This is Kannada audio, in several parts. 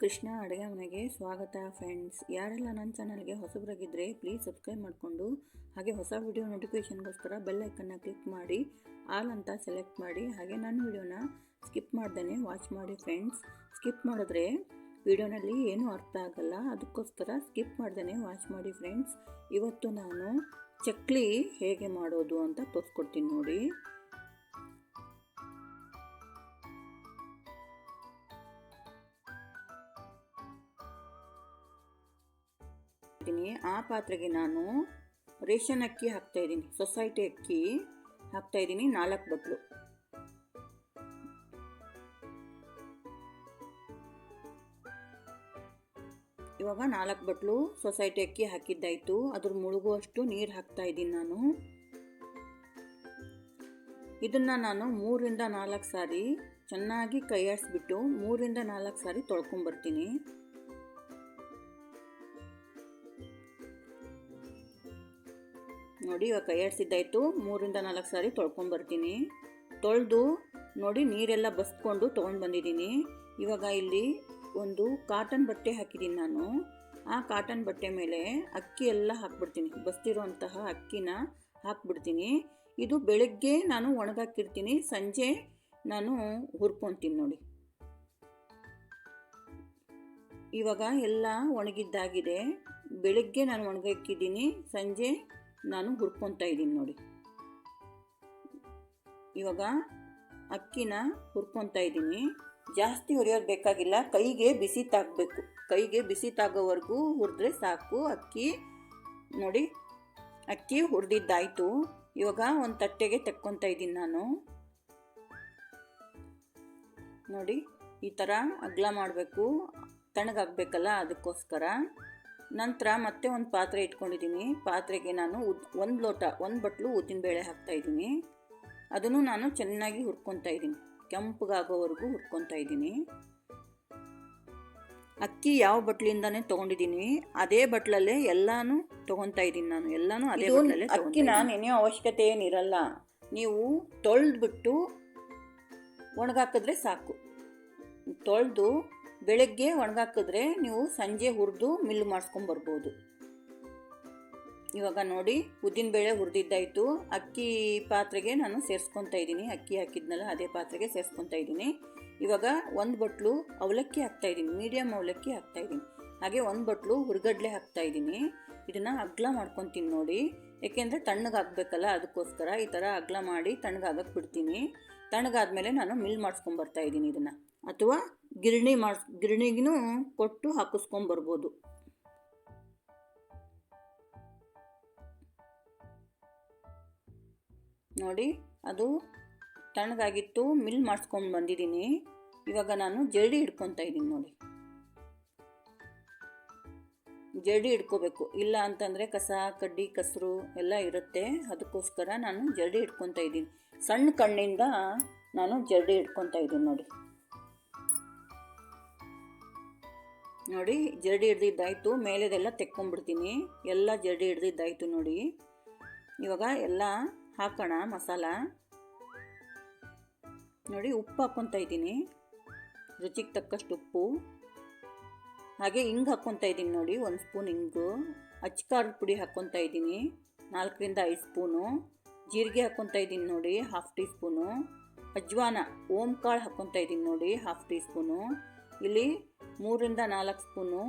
ಕೃಷ್ಣ ಅಡುಗೆ ಮನೆಗೆ ಸ್ವಾಗತ ಫ್ರೆಂಡ್ಸ್ ಯಾರೆಲ್ಲ ನನ್ನ ಚಾನಲ್ಗೆ ಹೊಸಬರಾಗಿದ್ದರೆ ಪ್ಲೀಸ್ ಸಬ್ಸ್ಕ್ರೈಬ್ ಮಾಡಿಕೊಂಡು, ಹಾಗೆ ಹೊಸ ವಿಡಿಯೋ ನೋಟಿಫಿಕೇಷನ್ಗೋಸ್ಕರ ಬೆಲ್ ಐಕನ್ನ ಕ್ಲಿಕ್ ಮಾಡಿ ಆಲ್ ಅಂತ ಸೆಲೆಕ್ಟ್ ಮಾಡಿ, ಹಾಗೆ ನನ್ನ ವಿಡಿಯೋನ ಸ್ಕಿಪ್ ಮಾಡ್ದೇ ವಾಚ್ ಮಾಡಿ ಫ್ರೆಂಡ್ಸ್ ಸ್ಕಿಪ್ ಮಾಡಿದ್ರೆ ವಿಡಿಯೋನಲ್ಲಿ ಏನೂ ಅರ್ಥ ಆಗಲ್ಲ. ಅದಕ್ಕೋಸ್ಕರ ಸ್ಕಿಪ್ ಮಾಡ್ದೇ ವಾಚ್ ಮಾಡಿ ಫ್ರೆಂಡ್ಸ್ ಇವತ್ತು ನಾನು ಚಕ್ಲಿ ಹೇಗೆ ಮಾಡೋದು ಅಂತ ತೋರಿಸ್ಕೊಡ್ತೀನಿ ನೋಡಿ. ಹಾಕ್ತೀನಿ ಆ ಪಾತ್ರೆಗೆ ನಾನು ರೇಷನ್ ಅಕ್ಕಿ ಹಾಕ್ತಾ ಇದ್ದೀನಿ. ಸೊಸೈಟಿ ಅಕ್ಕಿ ಹಾಕ್ತಾ ಇದ್ದೀನಿ. ನಾಲ್ಕು ಬಟ್ಲು. ಇವಾಗ ನಾಲ್ಕು ಬಟ್ಲು ಸೊಸೈಟಿ ಅಕ್ಕಿ ಹಾಕಿದ್ದಾಯಿತು. ಅದ್ರ ಮುಳುಗುವಷ್ಟು ನೀರು ಹಾಕ್ತಾ ಇದ್ದೀನಿ ನಾನು. ಇದನ್ನು ನಾನು ಮೂರಿಂದ ನಾಲ್ಕು ಸಾರಿ ಚೆನ್ನಾಗಿ ಕೈಯಾಡಿಸ್ಬಿಟ್ಟು ಮೂರಿಂದ ನಾಲ್ಕು ಸಾರಿ ತೊಳ್ಕೊಂಬರ್ತೀನಿ. ನೋಡಿ, ಇವಾಗ ಕೈ ಆಡ್ಸಿದ್ದಾಯಿತು ಮೂರಿಂದ ನಾಲ್ಕು ಸಾರಿ ತೊಳ್ಕೊಂಬರ್ತೀನಿ ತೊಳೆದು ನೋಡಿ, ನೀರೆಲ್ಲ ಬಸ್ಕೊಂಡು ತೊಗೊಂಡು ಬಂದಿದ್ದೀನಿ. ಇವಾಗ ಇಲ್ಲಿ ಒಂದು ಕಾಟನ್ ಬಟ್ಟೆ ಹಾಕಿದ್ದೀನಿ ನಾನು. ಆ ಕಾಟನ್ ಬಟ್ಟೆ ಮೇಲೆ ಅಕ್ಕಿ ಎಲ್ಲ ಹಾಕ್ಬಿಡ್ತೀನಿ. ಬಸ್ತಿರುವಂತಹ ಅಕ್ಕಿನ ಹಾಕ್ಬಿಡ್ತೀನಿ. ಇದು ಬೆಳಗ್ಗೆ ನಾನು ಒಣಗಾಕಿರ್ತೀನಿ. ಸಂಜೆ ನಾನು ಹುರ್ಕೊತೀನಿ ನೋಡಿ. ಇವಾಗ ಎಲ್ಲ ಒಣಗಿದ್ದಾಗಿದೆ. ಬೆಳಗ್ಗೆ ನಾನು ಒಣಗಾಕಿದ್ದೀನಿ. ಸಂಜೆ ನಾನು ಹುರ್ಕೊತಾ ಇದ್ದೀನಿ ನೋಡಿ. ಇವಾಗ ಅಕ್ಕಿನ ಹುರ್ಕೊತಾ ಇದ್ದೀನಿ. ಜಾಸ್ತಿ ಹುರಿಯೋದು ಬೇಕಾಗಿಲ್ಲ. ಕೈಗೆ ಬಿಸಿ ತಾಗಬೇಕು. ಕೈಗೆ ಬಿಸಿ ತಾಗೋವರೆಗೂ ಹುರಿದ್ರೆ ಸಾಕು ಅಕ್ಕಿ. ನೋಡಿ, ಅಕ್ಕಿ ಹುರಿದಿದ್ದಾಯಿತು. ಇವಾಗ ಒಂದು ತಟ್ಟೆಗೆ ತೆಕ್ಕೊತಾ ಇದ್ದೀನಿ ನಾನು. ನೋಡಿ, ಈ ಥರ ಅಗ್ಲ ಮಾಡಬೇಕು. ತಣ್ಣಗಾಗಬೇಕಲ್ಲ ಅದಕ್ಕೋಸ್ಕರ. ನಂತರ ಮತ್ತೆ ಒಂದು ಪಾತ್ರೆ ಇಟ್ಕೊಂಡಿದ್ದೀನಿ. ಪಾತ್ರೆಗೆ ನಾನು ಉದ್ ಒಂದು ಲೋಟ ಒಂದು ಬಟ್ಲು ಉದ್ದಿನಬೇಳೆ ಹಾಕ್ತಾಯಿದ್ದೀನಿ ಅದನ್ನು ನಾನು ಚೆನ್ನಾಗಿ ಹುರ್ಕೊತಾ ಇದ್ದೀನಿ. ಕೆಂಪಗಾಗೋವರೆಗೂ ಹುರ್ಕೊತಾ ಇದ್ದೀನಿ. ಅಕ್ಕಿ ಯಾವ ಬಟ್ಲಿಂದಾನೇ ತೊಗೊಂಡಿದ್ದೀನಿ ಅದೇ ಬಟ್ಲಲ್ಲೇ ಎಲ್ಲಾನು ತೊಗೊತಾ ಇದ್ದೀನಿ ನಾನು. ಎಲ್ಲಾನು ಅದೇ ಬಟ್ಲಲ್ಲೇ ನಾನು ಏನೇ ಅವಶ್ಯಕತೆ ಏನಿರಲ್ಲ. ನೀವು ತೊಳೆದ್ಬಿಟ್ಟು ಒಣಗಾಕಿದ್ರೆ ಸಾಕು. ತೊಳೆದು ಬೆಳಗ್ಗೆ ಒಣಗಾಕಿದ್ರೆ ನೀವು ಸಂಜೆ ಹುರಿದು ಮಿಲ್ ಮಾಡಿಸ್ಕೊಂಬರ್ಬೋದು. ಇವಾಗ ನೋಡಿ ಉದ್ದಿನಬೇಳೆ ಹುರಿದಿದ್ದಾಯಿತು. ಅಕ್ಕಿ ಪಾತ್ರೆಗೆ ನಾನು ಸೇರಿಸ್ಕೊತಾ ಇದ್ದೀನಿ. ಅಕ್ಕಿ ಹಾಕಿದ್ನಲ್ಲ, ಅದೇ ಪಾತ್ರೆಗೆ ಸೇರಿಸ್ಕೊತಾ ಇದ್ದೀನಿ. ಇವಾಗ ಒಂದು ಬಟ್ಲು ಅವಲಕ್ಕಿ ಹಾಕ್ತಾ ಇದ್ದೀನಿ. ಮೀಡಿಯಮ್ ಅವಲಕ್ಕಿ ಹಾಕ್ತಾ ಇದ್ದೀನಿ. ಹಾಗೆ ಒಂದು ಬಟ್ಲು ಹುರಿಗಡ್ಲೆ ಹಾಕ್ತಾ ಇದ್ದೀನಿ. ಇದನ್ನು ಅಗ್ಲ ಮಾಡ್ಕೊತೀನಿ ನೋಡಿ. ಏಕೆಂದರೆ ತಣ್ಣಗಾಗಬೇಕಲ್ಲ ಅದಕ್ಕೋಸ್ಕರ ಈ ಥರ ಅಗ್ಲ ಮಾಡಿ ತಣ್ಣಗಾಗಕ್ಕೆ ಬಿಡ್ತೀನಿ. ತಣ್ಣಗಾದ್ಮೇಲೆ ನಾನು ಮಿಲ್ ಮಾಡಿಸ್ಕೊಂಬರ್ತಾ ಇದ್ದೀನಿ ಇದನ್ನು. ಅಥವಾ ಗಿರಣಿ ಮಾಡಿಸ್ ಗಿರಣಿಗೂ ಕೊಟ್ಟು ಹಾಕಿಸ್ಕೊಂಬರ್ಬೋದು. ನೋಡಿ, ಅದು ತಣ್ಣಗಾಗಿತ್ತು, ಮಿಲ್ ಮಾಡಿಸ್ಕೊಂಡು ಬಂದಿದ್ದೀನಿ. ಇವಾಗ ನಾನು ಜರಡಿ ಹಿಡ್ಕೊತಾ ಇದ್ದೀನಿ ನೋಡಿ. ಜರಡಿ ಹಿಡ್ಕೋಬೇಕು. ಇಲ್ಲ ಅಂತಂದರೆ ಕಸ, ಕಡ್ಡಿ, ಕಸರು ಎಲ್ಲ ಇರುತ್ತೆ. ಅದಕ್ಕೋಸ್ಕರ ನಾನು ಜರಡಿ ಹಿಡ್ಕೊತಾ ಇದ್ದೀನಿ. ಸಣ್ಣ ಕಣ್ಣಿಂದ ನಾನು ಜರಡಿ ಹಿಡ್ಕೊತಾ ಇದ್ದೀನಿ ನೋಡಿ. ನೋಡಿ, ಜರಡಿ ಹಿಡ್ದಿದ್ದಾಯ್ತು ಮೇಲೆದೆಲ್ಲ ತೆಕ್ಕೊಂಡ್ಬಿಡ್ತೀನಿ. ಎಲ್ಲ ಜರಡಿ ಹಿಡ್ದಿದ್ದಾಯ್ತು ನೋಡಿ. ಇವಾಗ ಎಲ್ಲ ಹಾಕೋಣ, ಮಸಾಲ. ನೋಡಿ, ಉಪ್ಪು ಹಾಕ್ಕೊತಾ ಇದ್ದೀನಿ. ರುಚಿಗೆ ತಕ್ಕಷ್ಟು ಉಪ್ಪು. ಹಾಗೆ ಹಿಂಗೆ ಹಾಕ್ಕೊತಾ ಇದ್ದೀನಿ ನೋಡಿ, ಒಂದು ಸ್ಪೂನ್ ಹಿಂಗು ಅಚ್ಕಾರದ ಪುಡಿ ಹಾಕ್ಕೊತಾ ಇದ್ದೀನಿ. ನಾಲ್ಕರಿಂದ ಐದು ಸ್ಪೂನು. ಜೀರಿಗೆ ಹಾಕ್ಕೊತಾ ಇದ್ದೀನಿ ನೋಡಿ ಹಾಫ್ ಟೀ ಸ್ಪೂನು ಅಜ್ವಾನ, ಓಂ ಕಾಳು ಹಾಕ್ಕೊತಾ ಇದ್ದೀನಿ ನೋಡಿ ಹಾಫ್ ಟೀ ಸ್ಪೂನು ಇಲ್ಲಿ ಮೂರಿಂದ ನಾಲ್ಕು ಸ್ಪೂನು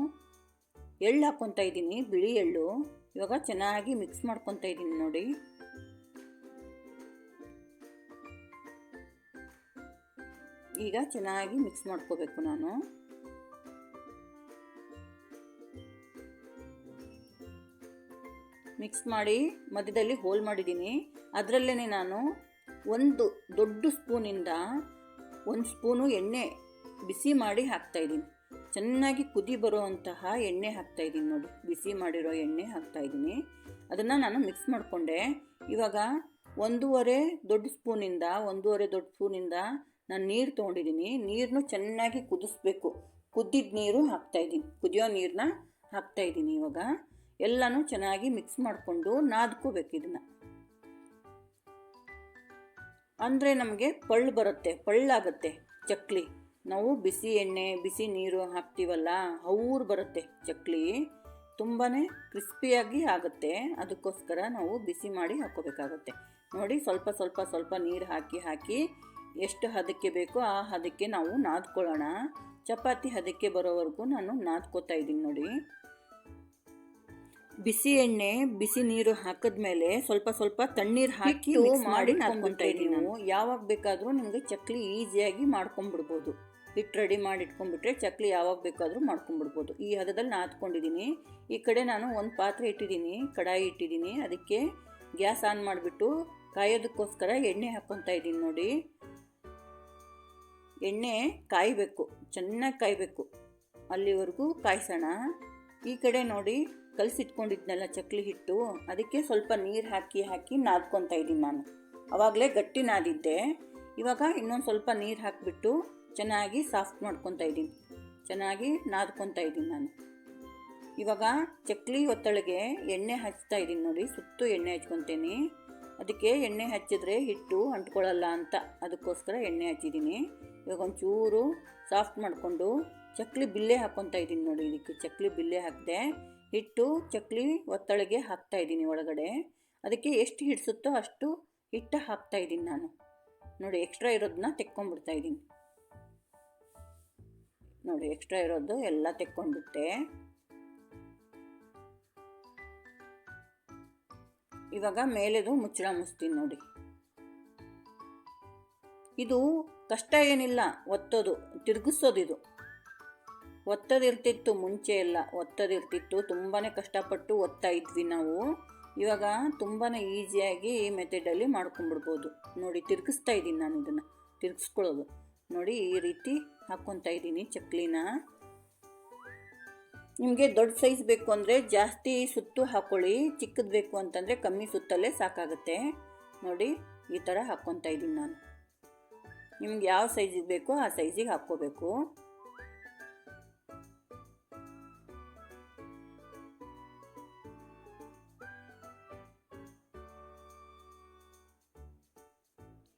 ಎಳ್ಳು ಹಾಕ್ಕೊತಾ ಇದ್ದೀನಿ, ಬಿಳಿ ಎಳ್ಳು. ಇವಾಗ ಚೆನ್ನಾಗಿ ಮಿಕ್ಸ್ ಮಾಡ್ಕೊತಾ ಇದ್ದೀನಿ ನೋಡಿ. ಈಗ ಚೆನ್ನಾಗಿ ಮಿಕ್ಸ್ ಮಾಡ್ಕೋಬೇಕು ನಾನು. ಮಿಕ್ಸ್ ಮಾಡಿ ಮಧ್ಯದಲ್ಲಿ ಹೋಲ್ ಮಾಡಿದ್ದೀನಿ. ಅದರಲ್ಲೇ ನಾನು ಒಂದು ದೊಡ್ಡ ಸ್ಪೂನಿಂದ ಒಂದು ಸ್ಪೂನು ಎಣ್ಣೆ ಬಿಸಿ ಮಾಡಿ ಹಾಕ್ತಾಯಿದ್ದೀನಿ ಚೆನ್ನಾಗಿ ಕುದಿ ಬರುವಂತಹ ಎಣ್ಣೆ ಹಾಕ್ತಾಯಿದ್ದೀನಿ ನೋಡಿ. ಬಿಸಿ ಮಾಡಿರೋ ಎಣ್ಣೆ ಹಾಕ್ತಾಯಿದ್ದೀನಿ ಅದನ್ನು ನಾನು ಮಿಕ್ಸ್ ಮಾಡಿಕೊಂಡೆ. ಇವಾಗ ಒಂದೂವರೆ ದೊಡ್ಡ ಸ್ಪೂನಿಂದ, ಒಂದೂವರೆ ದೊಡ್ಡ ಸ್ಪೂನಿಂದ ನಾನು ನೀರು ತೊಗೊಂಡಿದ್ದೀನಿ. ನೀರನ್ನು ಚೆನ್ನಾಗಿ ಕುದಿಸ್ಬೇಕು. ಕುದ್ದಿದ ನೀರು ಹಾಕ್ತಾಯಿದ್ದೀನಿ ಕುದಿಯೋ ನೀರನ್ನ ಹಾಕ್ತಾಯಿದ್ದೀನಿ ಇವಾಗ. ಎಲ್ಲನೂ ಚೆನ್ನಾಗಿ ಮಿಕ್ಸ್ ಮಾಡಿಕೊಂಡು ನಾದ್ಕೋಬೇಕು ಇದನ್ನು. ಅಂದರೆ ನಮಗೆ ಪಳ್ಳು ಬರುತ್ತೆ. ಪಳ್ಳಾಗುತ್ತೆ. ಚಕ್ಲಿ. ನಾವು ಬಿಸಿ ಎಣ್ಣೆ, ಬಿಸಿ ನೀರು ಹಾಕ್ತೀವಲ್ಲ, ಅವ್ರು ಬರುತ್ತೆ ಚಕ್ಲಿ. ತುಂಬಾ ಕ್ರಿಸ್ಪಿಯಾಗಿ ಆಗುತ್ತೆ. ಅದಕ್ಕೋಸ್ಕರ ನಾವು ಬಿಸಿ ಮಾಡಿ ಹಾಕೋಬೇಕಾಗುತ್ತೆ ನೋಡಿ, ಸ್ವಲ್ಪ ಸ್ವಲ್ಪ ಸ್ವಲ್ಪ ನೀರು ಹಾಕಿ ಹಾಕಿ ಎಷ್ಟು ಹದಕ್ಕೆ ಬೇಕೋ ಆ ಹದಕ್ಕೆ ನಾವು ನಾದ್ಕೊಳ್ಳೋಣ. ಚಪಾತಿ ಹದಕ್ಕೆ ಬರೋವರೆಗೂ ನಾನು ನಾದ್ಕೋತಾ ಇದ್ದೀನಿ ನೋಡಿ. ಬಿಸಿ ಎಣ್ಣೆ ಬಿಸಿ ನೀರು ಹಾಕಿದ್ಮೇಲೆ ಸ್ವಲ್ಪ ಸ್ವಲ್ಪ ತಣ್ಣೀರು ಹಾಕಿ ಮಾಡಿ ನಾದ್ಕೊಂತಾ ಇದ್ದೀನಿ ನಾವು. ಯಾವಾಗ ಬೇಕಾದರೂ ನಿಮಗೆ ಚಕ್ಲಿ ಈಸಿಯಾಗಿ ಮಾಡ್ಕೊಂಬಿಡ್ಬೋದು ಹಿಟ್ಟು ರೆಡಿ ಮಾಡಿ ಇಟ್ಕೊಂಡ್ಬಿಟ್ರೆ ಚಕ್ಲಿ ಯಾವಾಗ ಬೇಕಾದರೂ ಮಾಡ್ಕೊಂಡ್ಬಿಡ್ಬೋದು. ಈ ಹದದಲ್ಲಿ ನಾದ್ಕೊಂಡಿದ್ದೀನಿ ಈ ಕಡೆ ನಾನು ಒಂದು ಪಾತ್ರೆ ಇಟ್ಟಿದ್ದೀನಿ ಕಡಾಯಿ ಇಟ್ಟಿದ್ದೀನಿ ಅದಕ್ಕೆ ಗ್ಯಾಸ್ ಆನ್ ಮಾಡಿಬಿಟ್ಟು ಕಾಯೋದಕ್ಕೋಸ್ಕರ ಎಣ್ಣೆ ಹಾಕ್ಕೊತಾ ಇದ್ದೀನಿ ನೋಡಿ. ಎಣ್ಣೆ ಕಾಯಬೇಕು ಚೆನ್ನಾಗಿ ಕಾಯಬೇಕು. ಅಲ್ಲಿವರೆಗೂ ಕಾಯಿಸೋಣ. ಈ ಕಡೆ ನೋಡಿ ಕಲಸಿಟ್ಕೊಂಡಿದ್ನಲ್ಲ ಚಕ್ಲಿ ಹಿಟ್ಟು, ಅದಕ್ಕೆ ಸ್ವಲ್ಪ ನೀರು ಹಾಕಿ ಹಾಕಿ ನಾದ್ಕೊತಾ ಇದ್ದೀನಿ ನಾನು. ಅವಾಗಲೇ ಗಟ್ಟಿ ನಾದಿದ್ದೆ. ಇವಾಗ ಇನ್ನೊಂದು ಸ್ವಲ್ಪ ನೀರು ಹಾಕಿಬಿಟ್ಟು ಚೆನ್ನಾಗಿ ಸಾಫ್ಟ್ ಮಾಡ್ಕೊತಾ ಇದ್ದೀನಿ. ಚೆನ್ನಾಗಿ ನಾದ್ಕೊತಾ ಇದ್ದೀನಿ ನಾನು. ಇವಾಗ ಚಕ್ಲಿ ಒತ್ತಳಿಗೆ ಎಣ್ಣೆ ಹಚ್ತಾ ಇದ್ದೀನಿ ನೋಡಿ, ಸುತ್ತು ಎಣ್ಣೆ ಹಚ್ಕೊತೀನಿ. ಅದಕ್ಕೆ ಎಣ್ಣೆ ಹಚ್ಚಿದ್ರೆ ಹಿಟ್ಟು ಅಂಟ್ಕೊಳ್ಳಲ್ಲ ಅಂತ ಅದಕ್ಕೋಸ್ಕರ ಎಣ್ಣೆ ಹಚ್ಚಿದ್ದೀನಿ. ಇವಾಗ ಒಂಚೂರು ಸಾಫ್ಟ್ ಮಾಡಿಕೊಂಡು ಚಕ್ಲಿ ಬಿಲ್ಲೆ ಹಾಕ್ಕೊತಾ ಇದ್ದೀನಿ ನೋಡಿ, ಇದಕ್ಕೆ ಚಕ್ಲಿ ಬಿಲ್ಲೆ ಹಾಕಿದೆ. ಹಿಟ್ಟು, ಚಕ್ಲಿ, ಒತ್ತಳಿಗೆ ಹಾಕ್ತಾ ಇದ್ದೀನಿ ಒಳಗಡೆ. ಅದಕ್ಕೆ ಎಷ್ಟು ಹಿಡಿಸುತ್ತೋ ಅಷ್ಟು ಹಿಟ್ಟು ಹಾಕ್ತಾ ಇದ್ದೀನಿ ನಾನು. ನೋಡಿ ಎಕ್ಸ್ಟ್ರಾ ಇರೋದನ್ನ ತೆಕ್ಕೊಂಡ್ಬಿಡ್ತಾ ಇದ್ದೀನಿ. ನೋಡಿ ಎಕ್ಸ್ಟ್ರಾ ಇರೋದು ಎಲ್ಲ ತೆಕ್ಕೊಂಡ್ಬಿಟ್ಟೆ. ಇವಾಗ ಮೇಲೆದು ಮುಚ್ಚಳ ಮುಚ್ತೀನಿ ನೋಡಿ. ಇದು ಕಷ್ಟ ಏನಿಲ್ಲ, ಒತ್ತೋದು, ತಿರುಗಿಸೋದು ಇದು. ಒತ್ತದಿರ್ತಿತ್ತು, ಮುಂಚೆ ಎಲ್ಲ. ಒತ್ತದಿರ್ತಿತ್ತು ತುಂಬಾ ಕಷ್ಟಪಟ್ಟು ಒತ್ತಾ ಇದ್ವಿ ನಾವು. ಇವಾಗ ತುಂಬಾ ಈಸಿಯಾಗಿ ಈ ಮೆಥಡಲ್ಲಿ ಮಾಡ್ಕೊಂಡ್ಬಿಡ್ಬೋದು. ನೋಡಿ, ತಿರುಗಿಸ್ತಾ ಇದ್ದೀನಿ ನಾನು ಇದನ್ನು. ತಿರುಗಿಸ್ಕೊಳ್ಳೋದು. ನೋಡಿ, ಈ ರೀತಿ ಹಾಕ್ಕೊತಾ ಇದ್ದೀನಿ ಚಕ್ಲಿನ. ನಿಮಗೆ ದೊಡ್ಡ ಸೈಜ್ ಬೇಕು ಅಂದರೆ ಜಾಸ್ತಿ ಸುತ್ತು ಹಾಕ್ಕೊಳ್ಳಿ ಚಿಕ್ಕದು ಬೇಕು ಅಂತಂದರೆ ಕಮ್ಮಿ ಸುತ್ತಲ್ಲೇ ಸಾಕಾಗುತ್ತೆ. ನೋಡಿ, ಈ ಥರ ಹಾಕ್ಕೊತಾ ಇದ್ದೀನಿ ನಾನು. ನಿಮ್ಗೆ ಯಾವ ಸೈಜಿಗೆ ಬೇಕೋ ಆ ಸೈಜಿಗೆ ಹಾಕ್ಕೋಬೇಕು.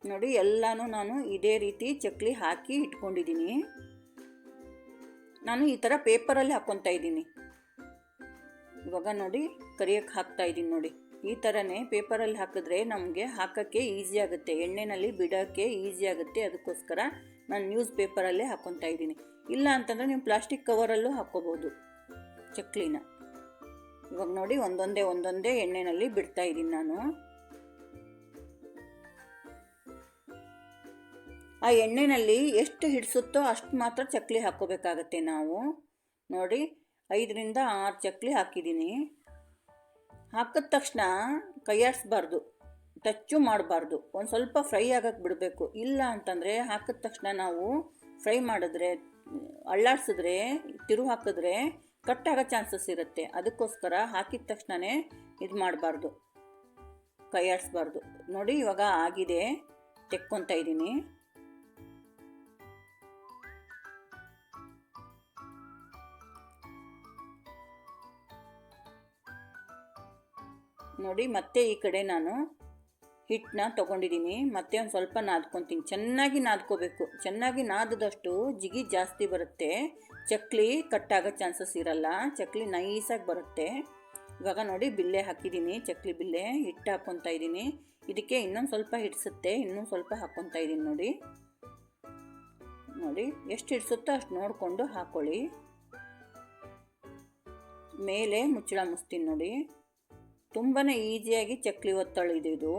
ನೋಡಿ, ಎಲ್ಲನೂ ನಾನು ಇದೇ ರೀತಿ ಚಕ್ಲಿ ಹಾಕಿ ಇಟ್ಕೊಂಡಿದ್ದೀನಿ. ನಾನು ಈ ಥರ ಪೇಪರಲ್ಲಿ ಹಾಕ್ಕೊತಾ ಇದ್ದೀನಿ. ಇವಾಗ ನೋಡಿ, ಕರಿಯಕ್ಕೆ ಹಾಕ್ತಾ ಇದ್ದೀನಿ ನೋಡಿ. ಈ ಥರನೇ ಪೇಪರಲ್ಲಿ ಹಾಕಿದ್ರೆ ನಮಗೆ ಹಾಕೋಕ್ಕೆ ಈಸಿ ಆಗುತ್ತೆ. ಎಣ್ಣೆನಲ್ಲಿ ಬಿಡೋಕ್ಕೆ ಈಸಿ ಆಗುತ್ತೆ. ಅದಕ್ಕೋಸ್ಕರ ನಾನು ನ್ಯೂಸ್ ಪೇಪರಲ್ಲೇ ಹಾಕ್ಕೊತಾ ಇದ್ದೀನಿ. ಇಲ್ಲ ಅಂತಂದರೆ ನೀವು ಪ್ಲಾಸ್ಟಿಕ್ ಕವರಲ್ಲೂ ಹಾಕ್ಕೋಬೋದು ಚಕ್ಲಿನ. ಇವಾಗ ನೋಡಿ, ಒಂದೊಂದೇ ಒಂದೊಂದೇ ಎಣ್ಣೆನಲ್ಲಿ ಬಿಡ್ತಾ ಇದ್ದೀನಿ ನಾನು. ಆ ಎಣ್ಣೆನಲ್ಲಿ ಎಷ್ಟು ಹಿಡಿಸುತ್ತೋ ಅಷ್ಟು ಮಾತ್ರ ಚಕ್ಲಿ ಹಾಕ್ಕೋಬೇಕಾಗತ್ತೆ ನಾವು. ನೋಡಿ, ಐದರಿಂದ ಆರು ಚಕ್ಲಿ ಹಾಕಿದ್ದೀನಿ. ಹಾಕಿದ ತಕ್ಷಣ ಕೈಯಾಡಿಸ್ಬಾರ್ದು ಟಚ್ಚು ಮಾಡಬಾರ್ದು. ಒಂದು ಸ್ವಲ್ಪ ಫ್ರೈ ಆಗಕ್ಕೆ ಬಿಡಬೇಕು. ಇಲ್ಲ ಅಂತಂದರೆ ಹಾಕಿದ ತಕ್ಷಣ ನಾವು ಫ್ರೈ ಮಾಡಿದ್ರೆ, ಅಳ್ಳಾಡ್ಸಿದ್ರೆ, ತಿರು ಹಾಕಿದ್ರೆ ಕಟ್ಟಾಗೋ ಚಾನ್ಸಸ್ ಇರುತ್ತೆ. ಅದಕ್ಕೋಸ್ಕರ ಹಾಕಿದ ತಕ್ಷಣವೇ ಇದು ಮಾಡಬಾರ್ದು ಕೈಯಾಡಿಸ್ಬಾರ್ದು ನೋಡಿ, ಇವಾಗ ಆಗಿದೆ, ತೆಕ್ಕೊತಾ ಇದ್ದೀನಿ. ನೋಡಿ, ಮತ್ತೆ ಈ ಕಡೆ ನಾನು ಹಿಟ್ಟನ್ನ ತೊಗೊಂಡಿದ್ದೀನಿ. ಮತ್ತೆ ಒಂದು ಸ್ವಲ್ಪ ನಾದ್ಕೊತೀನಿ. ಚೆನ್ನಾಗಿ ನಾದ್ಕೋಬೇಕು. ಚೆನ್ನಾಗಿ ನಾದದಷ್ಟು ಜಿಗಿ ಜಾಸ್ತಿ ಬರುತ್ತೆ. ಚಕ್ಲಿ ಕಟ್ಟಾಗೋ ಚಾನ್ಸಸ್ ಇರಲ್ಲ. ಚಕ್ಲಿ ನೈಸಾಗಿ ಬರುತ್ತೆ. ಇವಾಗ ನೋಡಿ, ಬಿಲ್ಲೆ ಹಾಕಿದ್ದೀನಿ, ಚಕ್ಲಿ ಬಿಲ್ಲೆ. ಹಿಟ್ಟು ಹಾಕ್ಕೊತಾ ಇದ್ದೀನಿ. ಇದಕ್ಕೆ ಇನ್ನೊಂದು ಸ್ವಲ್ಪ ಹಿಡಿಸುತ್ತೆ. ಇನ್ನೂ ಸ್ವಲ್ಪ ಹಾಕ್ಕೊತಾ ಇದ್ದೀನಿ ನೋಡಿ. ನೋಡಿ, ಎಷ್ಟು ಹಿಡಿಸುತ್ತೋ ಅಷ್ಟು ನೋಡಿಕೊಂಡು ಹಾಕ್ಕೊಳ್ಳಿ ಮೇಲೆ ಮುಚ್ಚಳ ಮುಚ್ತೀನಿ ನೋಡಿ. ತುಂಬಾ ಈಸಿಯಾಗಿ ಚಕ್ಲಿ ಒತ್ತಳಿದು ಇದು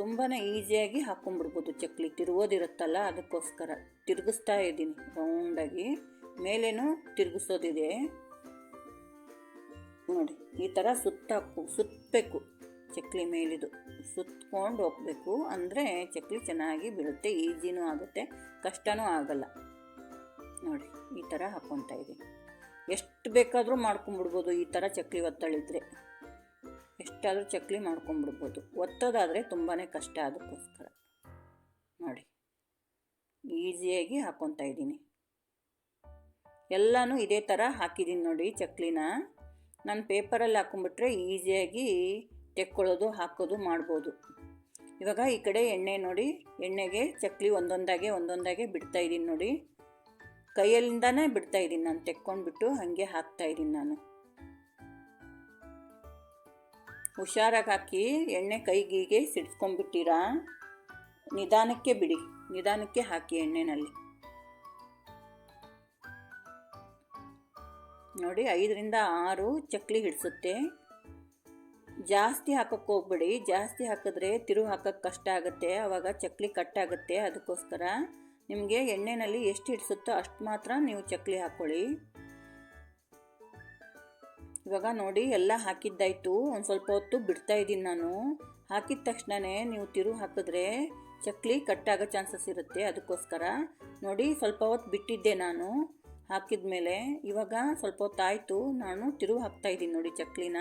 ತುಂಬಾ ಈಸಿಯಾಗಿ ಹಾಕ್ಕೊಂಬಿಡ್ಬೋದು ಚಕ್ಲಿ. ತಿರುಗೋದಿರುತ್ತಲ್ಲ, ಅದಕ್ಕೋಸ್ಕರ. ತಿರುಗಿಸ್ತಾ ಇದ್ದೀನಿ ರೌಂಡಾಗಿ ಮೇಲೇನು ತಿರುಗಿಸೋದಿದೆ. ನೋಡಿ, ಈ ಥರ ಸುತ್ತಾಕು ಸುತ್ತಬೇಕು ಚಕ್ಲಿ ಮೇಲಿದು. ಸುತ್ಕೊಂಡು ಹೋಗ್ಬೇಕು. ಅಂದರೆ ಚಕ್ಲಿ ಚೆನ್ನಾಗಿ ಬೀಳುತ್ತೆ, ಈಸಿನೂ ಆಗುತ್ತೆ, ಕಷ್ಟನೂ ಆಗಲ್ಲ. ನೋಡಿ, ಈ ಥರ ಹಾಕ್ಕೊತಾ ಇದ್ದೀನಿ. ಎಷ್ಟು ಬೇಕಾದರೂ ಮಾಡ್ಕೊಂಬಿಡ್ಬೋದು ಈ ಥರ ಚಕ್ಲಿ ಒತ್ತಳಿದ್ರೆ ಎಷ್ಟಾದರೂ ಚಕ್ಲಿ ಮಾಡ್ಕೊಂಬಿಡ್ಬೋದು ಒತ್ತೋದಾದರೆ ತುಂಬಾ ಕಷ್ಟ ಅದಕ್ಕೋಸ್ಕರ. ನೋಡಿ, ಈಸಿಯಾಗಿ ಹಾಕ್ಕೊತಾ ಇದ್ದೀನಿ. ಎಲ್ಲನೂ ಇದೇ ಥರ ಹಾಕಿದ್ದೀನಿ ನೋಡಿ ಚಕ್ಲಿನ. ನಾನು ಪೇಪರಲ್ಲಿ ಹಾಕೊಂಬಿಟ್ರೆ ಈಸಿಯಾಗಿ ತೆಕ್ಕೊಳ್ಳೋದು, ಹಾಕೋದು ಮಾಡ್ಬೋದು. ಇವಾಗ ಈ ಕಡೆ ಎಣ್ಣೆ ನೋಡಿ, ಎಣ್ಣೆಗೆ ಚಕ್ಲಿ ಒಂದೊಂದಾಗೆ ಒಂದೊಂದಾಗೆ ಬಿಡ್ತಾ ಇದ್ದೀನಿ ನೋಡಿ. ಕೈಯಲ್ಲಿಂದನೇ ಬಿಡ್ತಾ ಇದ್ದೀನಿ ನಾನು ತೆಕ್ಕೊಂಡ್ಬಿಟ್ಟು ಹಾಗೆ ಹಾಕ್ತಾ ಇದ್ದೀನಿ ನಾನು. ಹುಷಾರಾಗಿ ಹಾಕಿ ಎಣ್ಣೆ ಕೈಗೀಗೆ ಸಿಡ್ಸ್ಕೊಂಡ್ಬಿಟ್ಟಿರಾ? ನಿಧಾನಕ್ಕೆ ಬಿಡಿ, ನಿಧಾನಕ್ಕೆ ಹಾಕಿ ಎಣ್ಣೆನಲ್ಲಿ. ನೋಡಿ, ಐದರಿಂದ ಆರು ಚಕ್ಲಿ ಹಿಡಿಸುತ್ತೆ. ಜಾಸ್ತಿ ಹಾಕೋಕ್ಕೆ ಹೋಗ್ಬೇಡಿ, ಜಾಸ್ತಿ ಹಾಕಿದ್ರೆ ತಿರು ಹಾಕೋಕ್ಕೆ ಕಷ್ಟ ಆಗುತ್ತೆ ಆವಾಗ ಚಕ್ಲಿ ಕಟ್ಟಾಗುತ್ತೆ ಅದಕ್ಕೋಸ್ಕರ ನಿಮಗೆ ಎಣ್ಣೆನಲ್ಲಿ ಎಷ್ಟು ಹಿಡಿಸುತ್ತೋ ಅಷ್ಟು ಮಾತ್ರ ನೀವು ಚಕ್ಲಿ ಹಾಕ್ಕೊಳ್ಳಿ. ಇವಾಗ ನೋಡಿ ಎಲ್ಲ ಹಾಕಿದ್ದಾಯಿತು. ಒಂದು ಸ್ವಲ್ಪ ಹೊತ್ತು ಬಿಡ್ತಾ ಇದ್ದೀನಿ ನಾನು. ಹಾಕಿದ ತಕ್ಷಣವೇ ನೀವು ತಿರು ಹಾಕಿದ್ರೆ ಚಕ್ಲಿ ಕಟ್ಟಾಗೋ ಚಾನ್ಸಸ್ ಇರುತ್ತೆ ಅದಕ್ಕೋಸ್ಕರ. ನೋಡಿ ಸ್ವಲ್ಪ ಹೊತ್ತು ಬಿಟ್ಟಿದ್ದೆ ನಾನು. ಹಾಕಿದ ಮೇಲೆ ಇವಾಗ ಸ್ವಲ್ಪ ಹೊತ್ತಾಯಿತು ನಾನು ತಿರು ಹಾಕ್ತಾ ಇದ್ದೀನಿ ನೋಡಿ ಚಕ್ಲಿನ.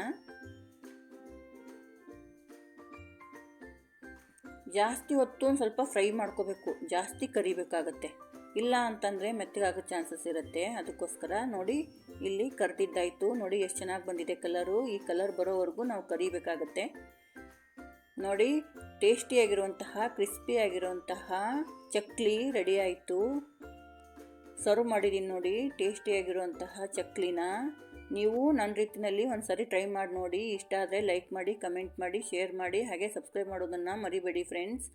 ಜಾಸ್ತಿ ಹೊತ್ತು ಒಂದು ಸ್ವಲ್ಪ ಫ್ರೈ ಮಾಡ್ಕೋಬೇಕು. ಜಾಸ್ತಿ ಕರಿಬೇಕಾಗತ್ತೆ. ಇಲ್ಲ ಅಂತಂದರೆ ಮೆತ್ತಗಾಗೋ ಚಾನ್ಸಸ್ ಇರುತ್ತೆ. ಅದಕ್ಕೋಸ್ಕರ ನೋಡಿ, ಇಲ್ಲಿ ಕರೆದಿದ್ದಾಯಿತು. ನೋಡಿ ಎಷ್ಟು ಚೆನ್ನಾಗಿ ಬಂದಿದೆ ಕಲರು. ಈ ಕಲರ್ ಬರೋವರೆಗೂ ನಾವು ಕರಿಬೇಕಾಗತ್ತೆ. ನೋಡಿ ಟೇಸ್ಟಿಯಾಗಿರುವಂತಹ ಕ್ರಿಸ್ಪಿಯಾಗಿರುವಂತಹ ಚಕ್ಲಿ ರೆಡಿ ಆಯಿತು. ಸರ್ವ್ ಮಾಡಿದ್ದೀನಿ ನೋಡಿ ಟೇಸ್ಟಿಯಾಗಿರುವಂತಹ ಚಕ್ಲಿನ. ನೀವು ನನ್ನ ರೀತಿಯಲ್ಲಿ ಒಂದು ಸರಿ ಟ್ರೈ ಮಾಡಿ ನೋಡಿ. ಇಷ್ಟ ಆದರೆ ಲೈಕ್ ಮಾಡಿ, ಕಮೆಂಟ್ ಮಾಡಿ, ಶೇರ್ ಮಾಡಿ. ಹಾಗೆ ಸಬ್ಸ್ಕ್ರೈಬ್ ಮಾಡೋದನ್ನು ಮರಿಬೇಡಿ ಫ್ರೆಂಡ್ಸ್.